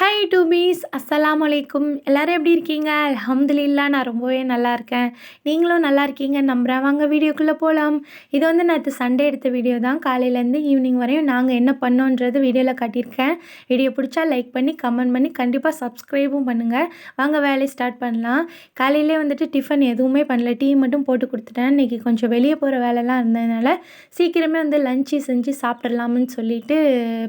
Hi டூபீஸ் அஸ்ஸலாமு வலைக்கும் எல்லோரும் எப்படி இருக்கீங்க? அல்ஹம்துலில்லா நான் ரொம்பவே நல்லா இருக்கேன். நீங்களும் நல்லா இருக்கீங்க நம்புகிறேன் வாங்க வீடியோக்குள்ளே போகலாம் இது வந்து நேற்று சண்டே எடுத்த வீடியோ தான். காலையிலேருந்து ஈவினிங் வரையும் நாங்கள் என்ன பண்ணோன்றது வீடியோவில் காட்டியிருக்கேன். வீடியோ பிடிச்சா லைக் பண்ணி கமெண்ட் பண்ணி கண்டிப்பாக சப்ஸ்கிரைபும் பண்ணுங்கள் வாங்க வேலையை ஸ்டார்ட் பண்ணலாம். காலையிலே வந்துட்டு டிஃபன் எதுவுமே பண்ணல. டீ மட்டும் போட்டு கொடுத்துட்டேன். இன்றைக்கி கொஞ்சம் வெளியே போகிற வேலைலாம் இருந்ததுனால சீக்கிரமே வந்து லஞ்சு செஞ்சு சாப்பிட்றலாம்னு சொல்லிட்டு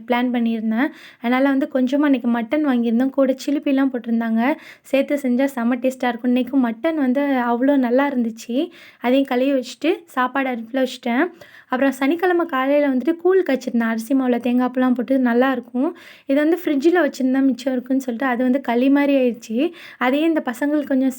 பிளான் பண்ணியிருந்தேன். அதனால் வந்து கொஞ்சமாக இன்றைக்கி மட்டன் வாங்கியிருந்தோம். கூட சிலிப்பிலாம் போட்டிருந்தாங்க. சேர்த்து செஞ்சால் செம்ம டேஸ்ட்டாக இருக்கும். இன்றைக்கும் மட்டன் வந்து அவ்வளோ நல்லா இருந்துச்சு. அதையும் கழுவி வச்சுட்டு சாப்பாடு அடுப்பில் வச்சுட்டேன். அப்புறம் சனிக்கிழமை காலையில் வந்துட்டு கூழ் கச்சிருந்தேன் அரிசி மாவில் தேங்காய்ப்பெலாம் போட்டு நல்லாயிருக்கும் இது வந்து ஃப்ரிட்ஜில் வச்சுருந்தா மிச்சம் இருக்குன்னு சொல்லிட்டு அது வந்து களி மாதிரி ஆயிடுச்சு. அதையே இந்த பசங்களுக்கு கொஞ்சம்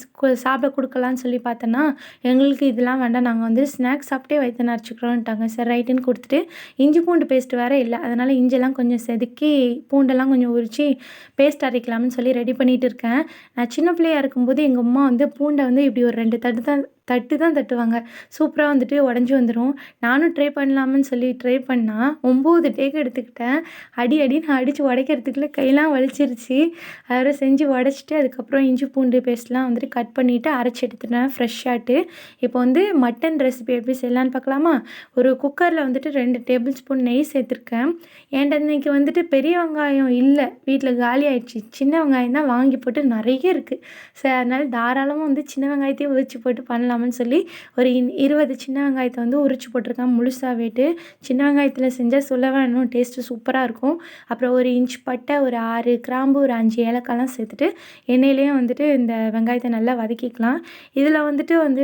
சாப்பிட கொடுக்கலான்னு சொல்லி பார்த்தோன்னா எங்களுக்கு இதெல்லாம் வேண்டாம். நாங்கள் வந்து ஸ்நாக்ஸ் சாப்பிட்டே வயிற்று நிறச்சிக்கிறோன்ட்டாங்க சார் ரைட்டுன்னு கொடுத்துட்டு இஞ்சி பூண்டு பேஸ்ட் வேறு இல்லை. அதனால் இஞ்செல்லாம் கொஞ்சம் செதுக்கி பூண்டெல்லாம் கொஞ்சம் உரித்து பேஸ்ட் அரைக்கலாம்னு சொல்லி ரெடி பண்ணிகிட்டு இருக்கேன். நான் சின்ன பிள்ளையா இருக்கும்போது எங்கள் அம்மா வந்து பூண்டை வந்து இப்படி ஒரு ரெண்டு தட்டு தான் தட்டு தான் தட்டுவாங்க. சூப்பராக வந்துட்டு உடஞ்சி வந்துடும் நானும் ட்ரை பண்ணலாம்னு சொல்லி ட்ரை பண்ணால் ஒம்பது டேக் எடுத்துக்கிட்டேன். அடி அடி நான் அடித்து உடைக்கிறதுக்குள்ளே கையெல்லாம் வலிச்சிருச்சு. அதோட செஞ்சு உடச்சிட்டு அதுக்கப்புறம் இஞ்சி பூண்டு பேஸ்ட்லாம் வந்துட்டு கட் பண்ணிவிட்டு அரைச்சி எடுத்துட்டேன் ஃப்ரெஷ்ஷாட்டு இப்போ வந்து மட்டன் ரெசிபி எப்படி செய்யலான்னு பார்க்கலாமா? ஒரு குக்கரில் வந்துட்டு ரெண்டு டேபிள் ஸ்பூன் நெய் சேர்த்துருக்கேன். ஏன்டா இன்றைக்கி வந்துட்டு பெரிய வெங்காயம் இல்லை. வீட்டில் காலி ஆயிடுச்சு. சின்ன வெங்காயம் தான் வாங்கி போட்டு நிறைய இருக்குது சரி அதனால தாராளமாக வந்து சின்ன வெங்காயத்தையும் உரிச்சு போட்டு பண்ணலாம். பண்ணலாம்னு சொல்லி ஒரு இன்- இருபது சின்ன வெங்காயத்தை வந்து உரிச்சு போட்டிருக்கேன். முழுசாவேட்டு சின்ன வெங்காயத்தில் செஞ்சால் சொல்ல வேணும் டேஸ்ட்டு சூப்பராக இருக்கும். அப்புறம் ஒரு இன்ச் பட்டை ஒரு ஆறு கிராம்பு ஒரு அஞ்சு ஏலக்காய்லாம் சேர்த்துட்டு எண்ணெயிலையும் வந்துட்டு இந்த வெங்காயத்தை நல்லா வதக்கிக்கலாம். இதில் வந்துட்டு வந்து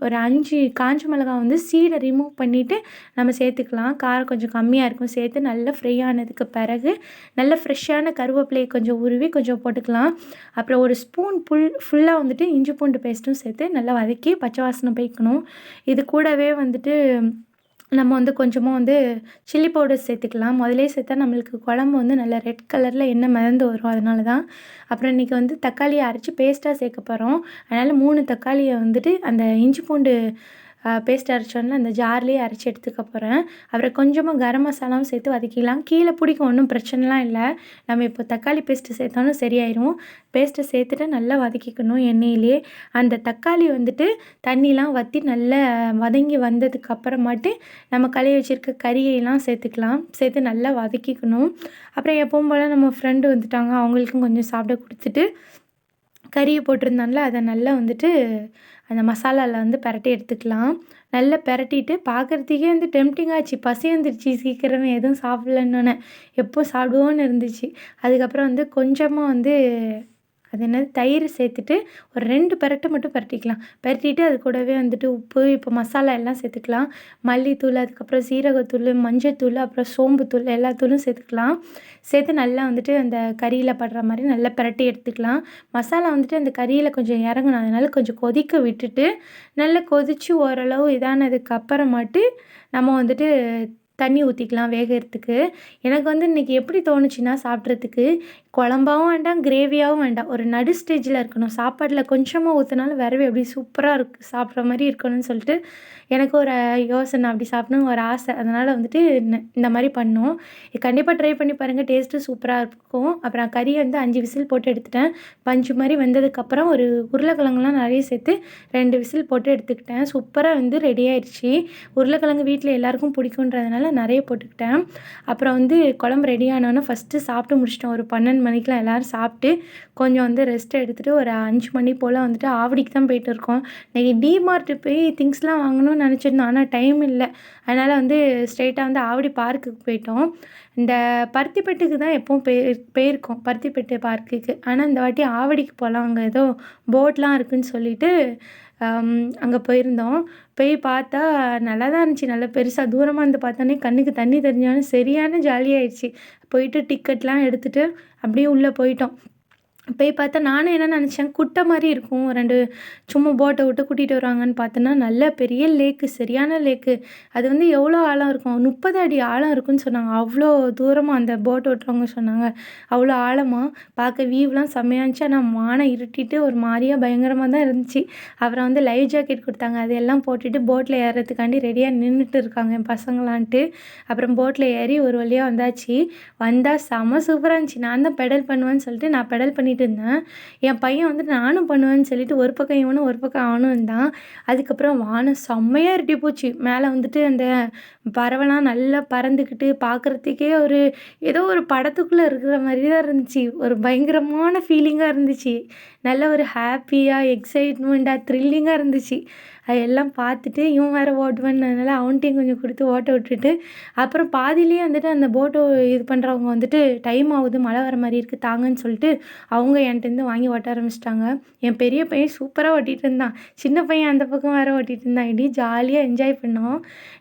ஒரு அஞ்சு காஞ்ச மிளகாய் வந்து சீடை ரிமூவ் பண்ணிவிட்டு நம்ம சேர்த்துக்கலாம். காரம் கொஞ்சம் கம்மியாக இருக்கும். சேர்த்து நல்லா ஃப்ரை ஆனதுக்கு பிறகு நல்ல ஃப்ரெஷ்ஷான கருவேப்பிலையை கொஞ்சம் உருவி கொஞ்சம் போட்டுக்கலாம். அப்புறம் ஒரு ஸ்பூன் புல் ஃபுல்லாக வந்துட்டு இஞ்சி பூண்டு பேஸ்ட்டும் சேர்த்து நல்லா வதக்கி பச்சை வாசனை போய்க்கணும். இது கூடவே வந்துட்டு நம்ம வந்து கொஞ்சமாக வந்து சில்லி பவுடர் சேர்த்துக்கலாம். முதலே சேர்த்தா நம்மளுக்கு குழம்பு வந்து நல்லா ரெட் கலரில் எண்ணெய் மிதந்து வரும். அதனால தான் அப்புறம் இன்றைக்கி வந்து தக்காளியை அரைச்சி பேஸ்ட்டாக சேர்க்க போகிறோம் அதனால் மூணு தக்காளியை வந்துட்டு அந்த இஞ்சி பூண்டு பேஸ்ட் அரைச்சோன்னா அந்த ஜார்லேயே அரைச்சி எடுத்துக்க போகிறேன் அப்புறம் கொஞ்சமாக கரம் மசாலாவும் சேர்த்து வதக்கிக்கலாம் கீழே பிடிக்கும் ஒன்றும் பிரச்சனைலாம் இல்லை. நம்ம இப்போ தக்காளி பேஸ்ட்டு சேர்த்தாலும் சரியாயிரும். பேஸ்ட்டை சேர்த்துட்டு நல்லா வதக்கிக்கணும் எண்ணெயிலே. அந்த தக்காளி வந்துட்டு தண்ணிலாம் வற்றி நல்லா வதங்கி வந்ததுக்கு அப்புறமாட்டு நம்ம கழுவி வச்சுருக்க கறியெல்லாம் சேர்த்துக்கலாம். சேர்த்து நல்லா வதக்கிக்கணும். அப்புறம் எப்பவும் போல் நம்ம ஃப்ரெண்டு வந்துட்டாங்க. அவங்களுக்கும் கொஞ்சம் சாப்பிட கொடுத்துட்டு கறியை போட்டிருந்தான்ல அதை நல்லா வந்துட்டு அந்த மசாலாவில் வந்து பிரட்டி எடுத்துக்கலாம். நல்லா பிரட்டிட்டு பார்க்குறதுக்கே வந்து டெம்டிங் ஆச்சு. பசி வந்துருச்சு சீக்கிரமே எதுவும் சாப்பிட்லன்னொன்னே எப்போ சாப்பிடுவோன்னு இருந்துச்சு. அதுக்கப்புறம் வந்து கொஞ்சமாக வந்து அது என்னது? தயிர் சேர்த்துட்டு ஒரு ரெண்டு பரட்டை மட்டும் பரட்டிக்கலாம். பரட்டிட்டு அது கூடவே வந்துட்டு உப்பு இப்போ மசாலா எல்லாம் சேர்த்துக்கலாம். மல்லித்தூள் அதுக்கப்புறம் சீரகத்தூள் மஞ்சத்தூள் அப்புறம் சோம்புத்தூள் எல்லா தூளும் சேர்த்துக்கலாம். சேர்த்து நல்லா வந்துட்டு அந்த கறியில் படுற மாதிரி நல்லா பிரட்டி எடுத்துக்கலாம். மசாலா வந்துட்டு அந்த கறியில் கொஞ்சம் இறங்கணும் அதனால கொஞ்சம் கொதிக்க விட்டுட்டு நல்லா கொதித்து ஓரளவு இதானதுக்கு அப்புறமாட்டு நம்ம வந்துட்டு தண்ணி ஊற்றிக்கலாம் வேகிறதுக்கு. எனக்கு வந்து இன்றைக்கி எப்படி தோணுச்சுன்னா சாப்பிட்றதுக்கு குழம்பாவும் வேண்டாம் கிரேவியாகவும் வேண்டாம். ஒரு நடு ஸ்டேஜில் இருக்கணும். சாப்பாட்டில் கொஞ்சமாக ஊற்றினாலும் விரவி அப்படி சூப்பராக இருக்கு. சாப்பிட்ற மாதிரி இருக்கணும்னு சொல்லிட்டு எனக்கு ஒரு யோசனை. அப்படி சாப்பிடணும்னு ஒரு ஆசை. அதனால் வந்துட்டு இந்த- இந்த மாதிரி பண்ணோம் இது கண்டிப்பாக ட்ரை பண்ணி பாருங்கள் டேஸ்ட்டு சூப்பராக இருக்கும். அப்புறம் கறி வந்து அஞ்சு விசில் போட்டு எடுத்துட்டேன். பஞ்சு மாதிரி வெந்ததுக்கப்புறம் ஒரு உருளைக்கிழங்குலாம் நிறைய சேர்த்து ரெண்டு விசில் போட்டு எடுத்துக்கிட்டேன். சூப்பராக வந்து ரெடி ஆயிடுச்சு உருளைக்கிழங்கு வீட்டில் எல்லாருக்கும் பிடிக்குன்றதுனால நிறைய போட்டுக்கிட்டேன். அப்புறம் வந்து குழம்பு ரெடி ஆனோன்னே ஃபஸ்ட்டு சாப்பிட்டு முடிச்சிட்டோம் ஒரு பன்னெண்டு மணிக்கெலாம் எல்லோரும் சாப்பிட்டு கொஞ்சம் வந்து ரெஸ்ட் எடுத்துகிட்டு ஒரு அஞ்சு மணி போல் வந்துட்டு ஆவடிக்கு தான் போயிட்டு இருக்கோம். இன்றைக்கி டிமார்ட்டு போய் திங்ஸ்லாம் வாங்கணும்னு நினச்சிருந்தோம். ஆனால் டைம் இல்லை. அதனால் வந்து ஸ்ட்ரெயிட்டாக வந்து ஆவடி பார்க்குக்கு போயிட்டோம். இந்த பருத்திப்பட்டுக்கு தான் எப்பவும் போய் போயிருக்கோம். பருத்திப்பட்டு பார்க்குக்கு. ஆனால் இந்த வாட்டி ஆவடிக்கு போகலாம். அங்கே ஏதோ போட்லாம் இருக்குன்னு சொல்லிட்டு அங்கே போயிருந்தோம். போய் பார்த்தா நல்லா தான் இருந்துச்சு. நல்லா பெருசாக தூரமாக இருந்து பார்த்தோன்னே கண்ணுக்கு தண்ணி தெரிஞ்சாலும் சரியான ஜாலியாகிடுச்சு போயிட்டு டிக்கெட்லாம் எடுத்துகிட்டு அப்படியே உள்ளே போயிட்டோம். போய் பார்த்தா நானும் என்ன நினச்சேன் குட்டை மாதிரி இருக்கும். ரெண்டு சும்மா போட்டை விட்டு கூட்டிகிட்டு வருவாங்கன்னு பார்த்தோன்னா நல்ல பெரிய லேக்கு சரியான லேக்கு அது வந்து எவ்வளோ ஆழம் இருக்கும்? முப்பது அடி ஆழம் இருக்குன்னு சொன்னாங்க. அவ்வளோ தூரமாக அந்த போட் ஓட்டுறவங்க சொன்னாங்க. அவ்வளோ ஆழமாக பார்க்க வியூலாம் செம்மையாக இருந்துச்சு. ஆனால் மானை இருட்டிட்டு ஒரு மாதிரியா பயங்கரமாக தான் இருந்துச்சு. அப்புறம் வந்து லைவ் ஜாக்கெட் கொடுத்தாங்க. அது எல்லாம் போட்டுட்டு போட்டில் ஏறுறதுக்காண்டி ரெடியாக நின்றுட்டு இருக்காங்க என் பசங்களான்ட்டு. அப்புறம் போட்டில் ஏறி ஒரு வழியாக வந்தாச்சு. வந்தால் செம சூப்பராக இருந்துச்சு. நான் தான் பெடல் பண்ணுவேன்னு சொல்லிட்டு நான் பெடல் பண்ணி பண்ணிட்டு இருந்தேன். என் பையன் வந்துட்டு நானும் பண்ணுவேன்னு சொல்லிட்டு ஒரு பக்கம் இவனும் ஒரு பக்கம் அவனும் இருந்தான் அதுக்கப்புறம் வானம் செம்மையாக இருட்டி போச்சு. மேலே வந்துட்டு அந்த பறவைலாம் நல்லா பறந்துக்கிட்டு பார்க்குறதுக்கே ஒரு ஏதோ ஒரு படத்துக்குள்ளே இருக்கிற மாதிரி தான் இருந்துச்சு. ஒரு பயங்கரமான ஃபீலிங்காக இருந்துச்சு. நல்ல ஒரு ஹாப்பியாக எக்ஸைட்மெண்ட்டாக த்ரில்லிங்காக இருந்துச்சு. அது எல்லாம் பார்த்துட்டு இவன் வேறு ஓட்டுவேன்னதுனால அவன்கிட்டையும் கொஞ்சம் கொடுத்து ஓட்ட விட்டுட்டு அப்புறம் பாதிலேயே வந்துட்டு அந்த போட்டை இது பண்ணுறவங்க வந்துட்டு டைம் ஆகுது மழை வர மாதிரி இருக்குது தாங்கன்னு சொல்லிட்டு அவங்க என்கிட்டேருந்து வாங்கி ஓட்ட ஆரம்பிச்சிட்டாங்க. என் பெரிய பையன் சூப்பராக ஓட்டிகிட்டு இருந்தான். சின்ன பையன் அந்த பக்கம் வேறு ஓட்டிகிட்டு இருந்தான். இப்படி ஜாலியாக என்ஜாய் பண்ணோம்.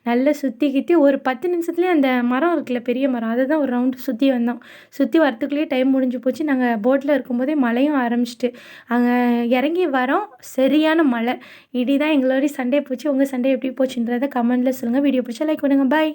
நல்லா சுற்றி கித்தி ஒரு பத்து நிமிஷத்துலேயே அந்த மரம் இருக்குல்ல பெரிய மரம் அதை தான் ஒரு ரவுண்டு சுற்றி வந்தோம். சுற்றி வரத்துக்குள்ளேயே டைம் முடிஞ்சு போச்சு. நாங்கள் போட்டில் இருக்கும்போதே மழையும் ஆரம்பிச்சிட்டு அங்கே இறங்கி வரோம். சரியான மழை. இடி தான் எல்லோரும் சண்டே போச்சு. உங்கள் சண்டே எப்படி போச்சுன்றதை கமெண்ட்டில் சொல்லுங்கள் வீடியோ பிடிச்சா லைக் பண்ணுங்கள் பாய்